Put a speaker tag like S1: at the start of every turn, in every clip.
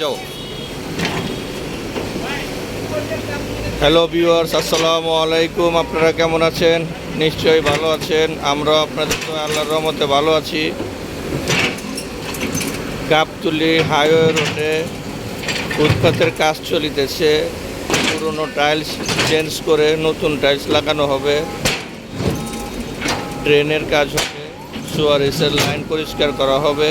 S1: যাও। Hello viewers আসসালামু আলাইকুম। আপনারা কেমন আছেন? নিশ্চয়ই ভালো আছেন। আমরা আপনাদের তো আল্লাহর রহমতে ভালো আছি। গাবতুলি হাইওয়ে রোডে ফুটপাতের কাজ চলিতেছে। পুরনো টাইলস চেঞ্জ করে নতুন টাইলস লাগানো হবে। ড্রেনের কাজ হবে। সুয়ারেসের লাইন পরিষ্কার করা হবে।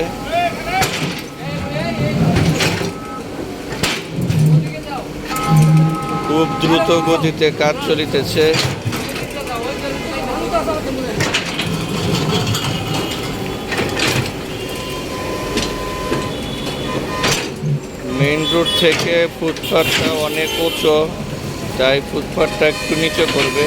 S1: খুব দ্রুত গতিতে কাজ চলিতেছে। মেইন রোড থেকে ফুটপাথটা অনেক উঁচু, তাই ফুটপাথটা একটু নিচে করবে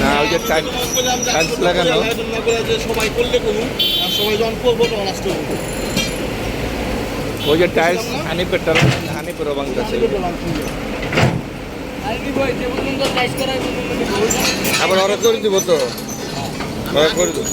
S1: না, ওই যে টাইলস লাগানো
S2: সবাই করলে করুন আর সবাই যখন করব তখন আসতে হবে
S1: ওই যে টাইলস হানিপেটার হানিপেরও বাংলাদেশে আবার ওরা করে দিব তো। ওরা করে দিব।